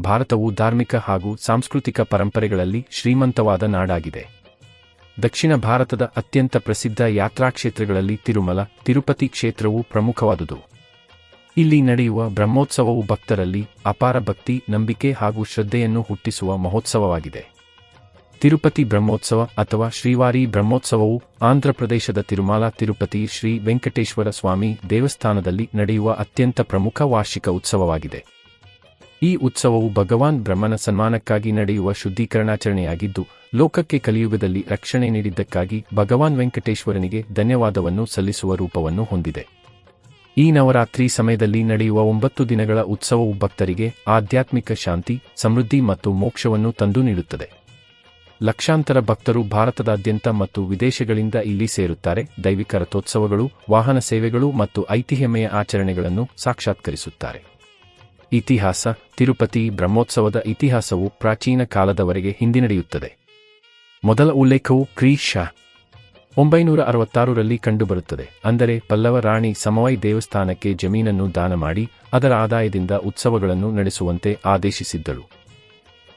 ಭಾರತವು ಧಾರ್ಮಿಕ ಹಾಗೂ ಸಾಂಸ್ಕೃತಿಕ ಪರಂಪರೆಗಳಲ್ಲಿ ಶ್ರೀಮಂತವಾದ ನಾಡಾಗಿದೆ. ದಕ್ಷಿಣ ಭಾರತದ ಅತ್ಯಂತ ಪ್ರಸಿದ್ಧ ಯಾತ್ರಾಕ್ಷೇತ್ರಗಳಲ್ಲಿ ತಿರುಮಲ, ತಿರುಪತಿ ಕ್ಷೇತ್ರವು ಪ್ರಮುಖವಾದುದು. ಇಲ್ಲಿ ನಡೆಯುವ ಬ್ರಹ್ಮೋತ್ಸವವು ಭಕ್ತರಲ್ಲಿ ಅಪಾರ ಭಕ್ತಿ, ನಂಬಿಕೆ ಹಾಗೂ ಶ್ರದ್ಧೆಯನ್ನು ಹುಟ್ಟಿಸುವ ಮಹೋತ್ಸವವಾಗಿದೆ. ತಿರುಪತಿ ಬ್ರಹ್ಮೋತ್ಸವ ಅಥವಾ ಶ್ರೀವಾರಿ ಬ್ರಹ್ಮೋತ್ಸವವು ಆಂಧ್ರಪ್ರದೇಶದ ತಿರುಮಲ, ತಿರುಪತಿ ಶ್ರೀ ವೆಂಕಟೇಶ್ವರ ಸ್ವಾಮಿ ದೇವಸ್ಥಾನದಲ್ಲಿ ನಡೆಯುವ ಅತ್ಯಂತ ಪ್ರಮುಖ ವಾರ್ಷಿಕ ಉತ್ಸವವಾಗಿದೆ. ಈ ಉತ್ಸವವು ಭಗವಾನ್ ಬ್ರಹ್ಮನ ಸನ್ಮಾನಕ್ಕಾಗಿ ನಡೆಯುವ ಶುದ್ಧೀಕರಣಾಚರಣೆಯಾಗಿದ್ದು, ಲೋಕಕ್ಕೆ ಕಲಿಯುಗದಲ್ಲಿ ರಕ್ಷಣೆ ನೀಡಿದ್ದಕ್ಕಾಗಿ ಭಗವಾನ್ ವೆಂಕಟೇಶ್ವರನಿಗೆ ಧನ್ಯವಾದವನ್ನು ಸಲ್ಲಿಸುವ ರೂಪವನ್ನು ಹೊಂದಿದೆ. ಈ ನವರಾತ್ರಿ ಸಮಯದಲ್ಲಿ ನಡೆಯುವ ಒಂಬತ್ತು ದಿನಗಳ ಉತ್ಸವವು ಭಕ್ತರಿಗೆ ಆಧ್ಯಾತ್ಮಿಕ ಶಾಂತಿ, ಸಮೃದ್ಧಿ ಮತ್ತು ಮೋಕ್ಷವನ್ನು ತಂದು ನೀಡುತ್ತದೆ. ಲಕ್ಷಾಂತರ ಭಕ್ತರು ಭಾರತದಾದ್ಯಂತ ಮತ್ತು ವಿದೇಶಗಳಿಂದ ಇಲ್ಲಿ ಸೇರುತ್ತಾರೆ. ದೈವಿಕ ರಥೋತ್ಸವಗಳು, ವಾಹನ ಸೇವೆಗಳು ಮತ್ತು ಐತಿಹ್ಯಮಯ ಆಚರಣೆಗಳನ್ನು ಸಾಕ್ಷಾತ್ಕರಿಸುತ್ತಾರೆ. ಇತಿಹಾಸ, ತಿರುಪತಿ, ಬ್ರಹ್ಮೋತ್ಸವದ ಇತಿಹಾಸವು ಪ್ರಾಚೀನ ಕಾಲದವರೆಗೆ ಹಿಂದಿನಡೆಯುತ್ತದೆ. ಮೊದಲ ಉಲ್ಲೇಖವು ಕ್ರೀ ಶ ಒಂಬೈನೂರ ಅರವತ್ತಾರರಲ್ಲಿ ಕಂಡುಬರುತ್ತದೆ. ಅಂದರೆ ಪಲ್ಲವ ರಾಣಿ ಸಮವೈ ದೇವಸ್ಥಾನಕ್ಕೆ ಜಮೀನನ್ನು ದಾನ ಮಾಡಿ, ಅದರ ಆದಾಯದಿಂದ ಉತ್ಸವಗಳನ್ನು ನಡೆಸುವಂತೆ ಆದೇಶಿಸಿದ್ದಳು.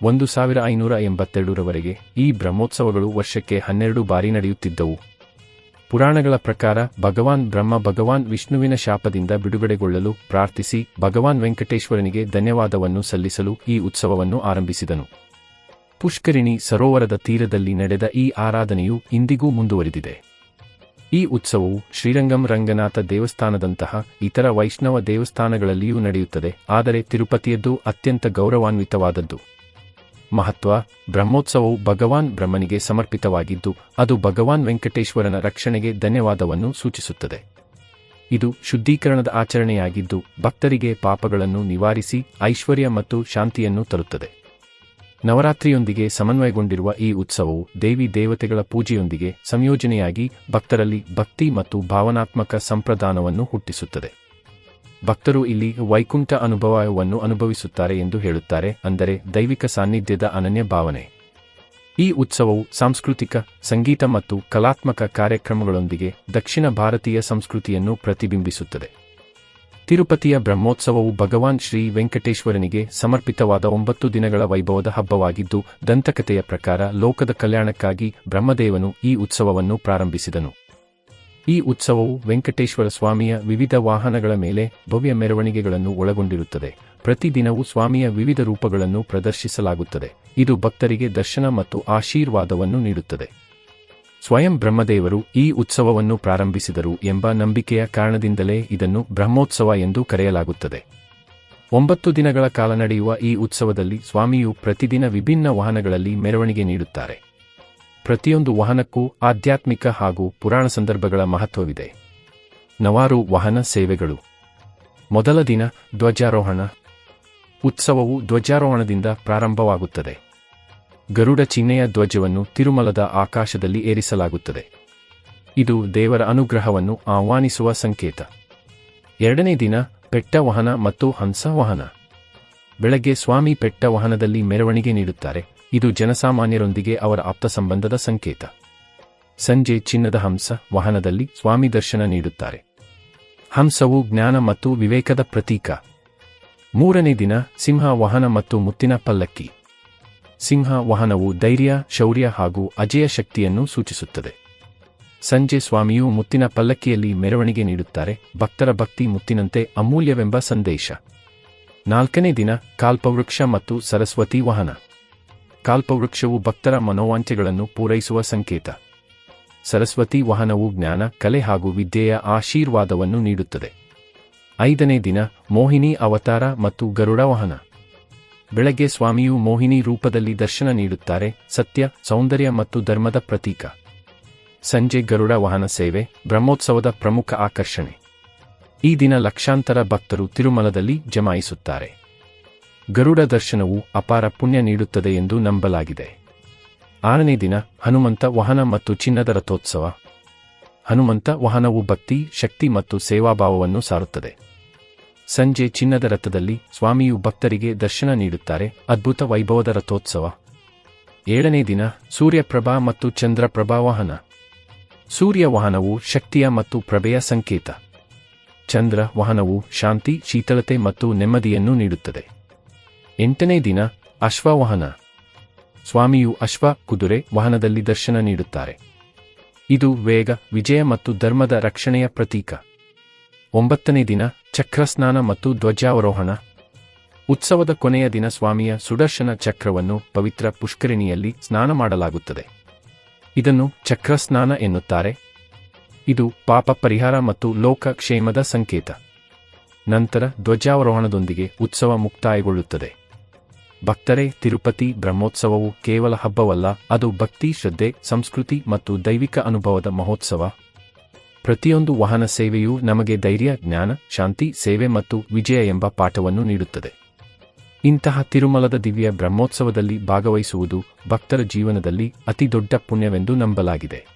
ಒಂದು ಸಾವಿರ ಐನೂರ ಎಂಬತ್ತೆರಡರವರೆಗೆ ಈ ಬ್ರಹ್ಮೋತ್ಸವಗಳು ವರ್ಷಕ್ಕೆ ಹನ್ನೆರಡು ಬಾರಿ ನಡೆಯುತ್ತಿದ್ದವು. ಪುರಾಣಗಳ ಪ್ರಕಾರ ಭಗವಾನ್ ಬ್ರಹ್ಮ ಭಗವಾನ್ ವಿಷ್ಣುವಿನ ಶಾಪದಿಂದ ಬಿಡುಗಡೆಗೊಳ್ಳಲು ಪ್ರಾರ್ಥಿಸಿ ಭಗವಾನ್ ವೆಂಕಟೇಶ್ವರನಿಗೆ ಧನ್ಯವಾದವನ್ನು ಸಲ್ಲಿಸಲು ಈ ಉತ್ಸವವನ್ನು ಆರಂಭಿಸಿದನು. ಪುಷ್ಕರಿಣಿ ಸರೋವರದ ತೀರದಲ್ಲಿ ನಡೆದ ಈ ಆರಾಧನೆಯು ಇಂದಿಗೂ ಮುಂದುವರಿದಿದೆ. ಈ ಉತ್ಸವವು ಶ್ರೀರಂಗಂ ರಂಗನಾಥ ದೇವಸ್ಥಾನದಂತಹ ಇತರ ವೈಷ್ಣವ ದೇವಸ್ಥಾನಗಳಲ್ಲಿಯೂ ನಡೆಯುತ್ತದೆ, ಆದರೆ ತಿರುಪತಿಯದ್ದು ಅತ್ಯಂತ ಗೌರವಾನ್ವಿತವಾದದ್ದು. ಮಹತ್ವ, ಬ್ರಹ್ಮೋತ್ಸವವು ಭಗವಾನ್ ಬ್ರಹ್ಮನಿಗೆ ಸಮರ್ಪಿತವಾಗಿದ್ದು, ಅದು ಭಗವಾನ್ ವೆಂಕಟೇಶ್ವರನ ರಕ್ಷಣೆಗೆ ಧನ್ಯವಾದವನ್ನು ಸೂಚಿಸುತ್ತದೆ. ಇದು ಶುದ್ಧೀಕರಣದ ಆಚರಣೆಯಾಗಿದ್ದು, ಭಕ್ತರಿಗೆ ಪಾಪಗಳನ್ನು ನಿವಾರಿಸಿ, ಐಶ್ವರ್ಯ ಮತ್ತು ಶಾಂತಿಯನ್ನು ತರುತ್ತದೆ. ನವರಾತ್ರಿಯೊಂದಿಗೆ ಸಮನ್ವಯಗೊಂಡಿರುವ ಈ ಉತ್ಸವವು ದೇವಿ ದೇವತೆಗಳ ಪೂಜೆಯೊಂದಿಗೆ ಸಂಯೋಜನೆಯಾಗಿ ಭಕ್ತರಲ್ಲಿ ಭಕ್ತಿ ಮತ್ತು ಭಾವನಾತ್ಮಕ ಸಂಪ್ರದಾನವನ್ನು ಹುಟ್ಟಿಸುತ್ತದೆ. ಭಕ್ತರು ಇಲ್ಲಿ ವೈಕುಂಠ ಅನುಭವವನ್ನು ಅನುಭವಿಸುತ್ತಾರೆ ಎಂದು ಹೇಳುತ್ತಾರೆ, ಅಂದರೆ ದೈವಿಕ ಸಾನ್ನಿಧ್ಯದ ಅನನ್ಯ ಭಾವನೆ. ಈ ಉತ್ಸವವು ಸಾಂಸ್ಕೃತಿಕ, ಸಂಗೀತ ಮತ್ತು ಕಲಾತ್ಮಕ ಕಾರ್ಯಕ್ರಮಗಳೊಂದಿಗೆ ದಕ್ಷಿಣ ಭಾರತೀಯ ಸಂಸ್ಕೃತಿಯನ್ನು ಪ್ರತಿಬಿಂಬಿಸುತ್ತದೆ. ತಿರುಪತಿಯ ಬ್ರಹ್ಮೋತ್ಸವವು ಭಗವಾನ್ ಶ್ರೀ ವೆಂಕಟೇಶ್ವರನಿಗೆ ಸಮರ್ಪಿತವಾದ ಒಂಬತ್ತು ದಿನಗಳ ವೈಭವದ ಹಬ್ಬವಾಗಿದ್ದು, ದಂತಕಥೆಯ ಪ್ರಕಾರ ಲೋಕದ ಕಲ್ಯಾಣಕ್ಕಾಗಿ ಬ್ರಹ್ಮದೇವನು ಈ ಉತ್ಸವವನ್ನು ಪ್ರಾರಂಭಿಸಿದನು. ಈ ಉತ್ಸವವು ವೆಂಕಟೇಶ್ವರ ಸ್ವಾಮಿಯ ವಿವಿಧ ವಾಹನಗಳ ಮೇಲೆ ಭವ್ಯ ಮೆರವಣಿಗೆಗಳನ್ನು ಒಳಗೊಂಡಿರುತ್ತದೆ. ಪ್ರತಿದಿನವೂ ಸ್ವಾಮಿಯ ವಿವಿಧ ರೂಪಗಳನ್ನು ಪ್ರದರ್ಶಿಸಲಾಗುತ್ತದೆ. ಇದು ಭಕ್ತರಿಗೆ ದರ್ಶನ ಮತ್ತು ಆಶೀರ್ವಾದವನ್ನು ನೀಡುತ್ತದೆ. ಸ್ವಯಂ ಬ್ರಹ್ಮದೇವರು ಈ ಉತ್ಸವವನ್ನು ಪ್ರಾರಂಭಿಸಿದರು ಎಂಬ ನಂಬಿಕೆಯ ಕಾರಣದಿಂದಲೇ ಇದನ್ನು ಬ್ರಹ್ಮೋತ್ಸವ ಎಂದು ಕರೆಯಲಾಗುತ್ತದೆ. ಒಂಬತ್ತು ದಿನಗಳ ಕಾಲ ನಡೆಯುವ ಈ ಉತ್ಸವದಲ್ಲಿ ಸ್ವಾಮಿಯು ಪ್ರತಿದಿನ ವಿಭಿನ್ನ ವಾಹನಗಳಲ್ಲಿ ಮೆರವಣಿಗೆ ನೀಡುತ್ತಾರೆ. ಪ್ರತಿಯೊಂದು ವಾಹನಕ್ಕೂ ಆಧ್ಯಾತ್ಮಿಕ ಹಾಗೂ ಪುರಾಣ ಸಂದರ್ಭಗಳ ಮಹತ್ವವಿದೆ. ನವಾರು ವಾಹನ ಸೇವೆಗಳು. ಮೊದಲ ದಿನ ಧ್ವಜಾರೋಹಣ. ಉತ್ಸವವು ಧ್ವಜಾರೋಹಣದಿಂದ ಪ್ರಾರಂಭವಾಗುತ್ತದೆ. ಗರುಡ ಚಿಹ್ನೆಯ ಧ್ವಜವನ್ನು ತಿರುಮಲದ ಆಕಾಶದಲ್ಲಿ ಏರಿಸಲಾಗುತ್ತದೆ. ಇದು ದೇವರ ಅನುಗ್ರಹವನ್ನು ಆಹ್ವಾನಿಸುವ ಸಂಕೇತ. ಎರಡನೇ ದಿನ ಪೆಟ್ಟ ವಾಹನ ಮತ್ತು ಹಂಸ ವಾಹನ. ಬೆಳಗ್ಗೆ ಸ್ವಾಮಿ ಪೆಟ್ಟ ವಾಹನದಲ್ಲಿ ಮೆರವಣಿಗೆ ನೀಡುತ್ತಾರೆ. ಇದು ಜನಸಾಮಾನ್ಯರೊಂದಿಗೆ ಅವರ ಆಪ್ತ ಸಂಬಂಧದ ಸಂಕೇತ. ಸಂಜೆ ಚಿನ್ನದ ಹಂಸ ವಾಹನದಲ್ಲಿ ಸ್ವಾಮಿ ದರ್ಶನ ನೀಡುತ್ತಾರೆ. ಹಂಸವು ಜ್ಞಾನ ಮತ್ತು ವಿವೇಕದ ಪ್ರತೀಕ. ಮೂರನೇ ದಿನ ಸಿಂಹ ವಾಹನ ಮತ್ತು ಮುತ್ತಿನ ಪಲ್ಲಕ್ಕಿ. ಸಿಂಹ ವಾಹನವು ಧೈರ್ಯ, ಶೌರ್ಯ ಹಾಗೂ ಅಜೇಯ ಶಕ್ತಿಯನ್ನು ಸೂಚಿಸುತ್ತದೆ. ಸಂಜೆ ಸ್ವಾಮಿಯು ಮುತ್ತಿನ ಪಲ್ಲಕ್ಕಿಯಲ್ಲಿ ಮೆರವಣಿಗೆ ನೀಡುತ್ತಾರೆ, ಭಕ್ತರ ಭಕ್ತಿ ಮುತ್ತಿನಂತೆ ಅಮೂಲ್ಯವೆಂಬ ಸಂದೇಶ. ನಾಲ್ಕನೇ ದಿನ ಕಾಲ್ಪವೃಕ್ಷ ಮತ್ತು ಸರಸ್ವತಿ ವಾಹನ. ಕಾಲ್ಪವೃಕ್ಷವು ಭಕ್ತರ ಮನೋವಾಂಚೆಗಳನ್ನು ಪೂರೈಸುವ ಸಂಕೇತ. ಸರಸ್ವತಿ ವಾಹನವು ಜ್ಞಾನ, ಕಲೆ ಹಾಗೂ ವಿದ್ಯೆಯ ಆಶೀರ್ವಾದವನ್ನು ನೀಡುತ್ತದೆ. ಐದನೇ ದಿನ, ಮೋಹಿನಿ ಅವತಾರ ಮತ್ತು ಗರುಡ ವಾಹನ. ಬೆಳಗ್ಗೆ ಸ್ವಾಮಿಯು ಮೋಹಿನಿ ರೂಪದಲ್ಲಿ ದರ್ಶನ ನೀಡುತ್ತಾರೆ, ಸತ್ಯ, ಸೌಂದರ್ಯ ಮತ್ತು ಧರ್ಮದ ಪ್ರತೀಕ. ಸಂಜೆ ಗರುಡ ವಾಹನ ಸೇವೆ, ಬ್ರಹ್ಮೋತ್ಸವದ ಪ್ರಮುಖ ಆಕರ್ಷಣೆ. ಈ ದಿನ ಲಕ್ಷಾಂತರ ಭಕ್ತರು ತಿರುಮಲದಲ್ಲಿ ಜಮಾಯಿಸುತ್ತಾರೆ. ಗರುಡ ದರ್ಶನವು ಅಪಾರ ಪುಣ್ಯ ನೀಡುತ್ತದೆ ಎಂದು ನಂಬಲಾಗಿದೆ. ಆರನೇ ದಿನ ಹನುಮಂತ ವಾಹನ ಮತ್ತು ಚಿನ್ನದ ರಥೋತ್ಸವ. ಹನುಮಂತ ವಾಹನವು ಭಕ್ತಿ, ಶಕ್ತಿ ಮತ್ತು ಸೇವಾಭಾವವನ್ನು ಸಾರುತ್ತದೆ. ಸಂಜೆ ಚಿನ್ನದ ರಥದಲ್ಲಿ ಸ್ವಾಮಿಯು ಭಕ್ತರಿಗೆ ದರ್ಶನ ನೀಡುತ್ತಾರೆ. ಅದ್ಭುತ ವೈಭವದ ರಥೋತ್ಸವ. ಏಳನೇ ದಿನ ಸೂರ್ಯಪ್ರಭಾ ಮತ್ತು ಚಂದ್ರಪ್ರಭಾ ವಾಹನ. ಸೂರ್ಯ ವಾಹನವು ಶಕ್ತಿಯ ಮತ್ತು ಪ್ರಭೆಯ ಸಂಕೇತ. ಚಂದ್ರ ವಾಹನವು ಶಾಂತಿ ಶೀತಲತೆ ಮತ್ತು ನೆಮ್ಮದಿಯನ್ನು ನೀಡುತ್ತದೆ. ಎಂಟನೇ ದಿನ ಅಶ್ವವಾಹನ. ಸ್ವಾಮಿಯು ಅಶ್ವ ಕುದುರೆ ವಾಹನದಲ್ಲಿ ದರ್ಶನ ನೀಡುತ್ತಾರೆ. ಇದು ವೇಗ, ವಿಜಯ ಮತ್ತು ಧರ್ಮದ ರಕ್ಷಣೆಯ ಪ್ರತೀಕ. ಒಂಬತ್ತನೇ ದಿನ ಚಕ್ರಸ್ನಾನ ಮತ್ತು ಧ್ವಜಾವರೋಹಣ ಉತ್ಸವದ ಕೊನೆಯ ದಿನ ಸ್ವಾಮಿಯ ಸುದರ್ಶನ ಚಕ್ರವನ್ನು ಪವಿತ್ರ ಪುಷ್ಕರಿಣಿಯಲ್ಲಿ ಸ್ನಾನ ಮಾಡಲಾಗುತ್ತದೆ. ಇದನ್ನು ಚಕ್ರಸ್ನಾನ ಎನ್ನುತ್ತಾರೆ. ಇದು ಪಾಪ ಪರಿಹಾರ ಮತ್ತು ಲೋಕ ಕ್ಷೇಮದ ಸಂಕೇತ. ನಂತರ ಧ್ವಜಾವರೋಹಣದೊಂದಿಗೆ ಉತ್ಸವ ಮುಕ್ತಾಯಗೊಳ್ಳುತ್ತದೆ. ಭಕ್ತರೇ, ತಿರುಪತಿ ಬ್ರಹ್ಮೋತ್ಸವವು ಕೇವಲ ಹಬ್ಬವಲ್ಲ, ಅದು ಭಕ್ತಿ, ಶ್ರದ್ಧೆ, ಸಂಸ್ಕೃತಿ ಮತ್ತು ದೈವಿಕ ಅನುಭವದ ಮಹೋತ್ಸವ. ಪ್ರತಿಯೊಂದು ವಾಹನ ಸೇವೆಯೂ ನಮಗೆ ಧೈರ್ಯ, ಜ್ಞಾನ, ಶಾಂತಿ, ಸೇವೆ ಮತ್ತು ವಿಜಯ ಎಂಬ ಪಾಠವನ್ನು ನೀಡುತ್ತದೆ. ಇಂತಹ ತಿರುಮಲದ ದಿವ್ಯ ಬ್ರಹ್ಮೋತ್ಸವದಲ್ಲಿ ಭಾಗವಹಿಸುವುದು ಭಕ್ತರ ಜೀವನದಲ್ಲಿ ಅತಿದೊಡ್ಡ ಪುಣ್ಯವೆಂದು ನಂಬಲಾಗಿದೆ.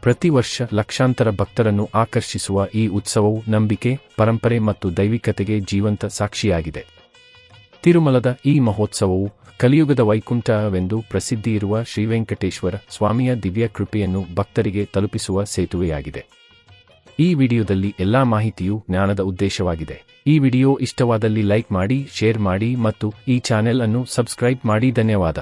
ಪ್ರತಿ ವರ್ಷ ಲಕ್ಷಾಂತರ ಭಕ್ತರನ್ನು ಆಕರ್ಷಿಸುವ ಈ ಉತ್ಸವವು ನಂಬಿಕೆ, ಪರಂಪರೆ ಮತ್ತು ದೈವಿಕತೆಗೆ ಜೀವಂತ ಸಾಕ್ಷಿಯಾಗಿದೆ. ತಿರುಮಲದ ಈ ಮಹೋತ್ಸವವು ಕಲಿಯುಗದ ವೈಕುಂಠವೆಂದು ಪ್ರಸಿದ್ಧಿಯಿರುವ ಶ್ರೀವೆಂಕಟೇಶ್ವರ ಸ್ವಾಮಿಯ ದಿವ್ಯ ಕೃಪೆಯನ್ನು ಭಕ್ತರಿಗೆ ತಲುಪಿಸುವ ಸೇತುವೆಯಾಗಿದೆ. ಈ ವಿಡಿಯೋದಲ್ಲಿ ಎಲ್ಲಾ ಮಾಹಿತಿಯು ಜ್ಞಾನದ ಉದ್ದೇಶವಾಗಿದೆ. ಈ ವಿಡಿಯೋ ಇಷ್ಟವಾದಲ್ಲಿ ಲೈಕ್ ಮಾಡಿ, ಶೇರ್ ಮಾಡಿ ಮತ್ತು ಈ ಚಾನೆಲ್ ಅನ್ನು ಸಬ್ಸ್ಕ್ರೈಬ್ ಮಾಡಿ. ಧನ್ಯವಾದ.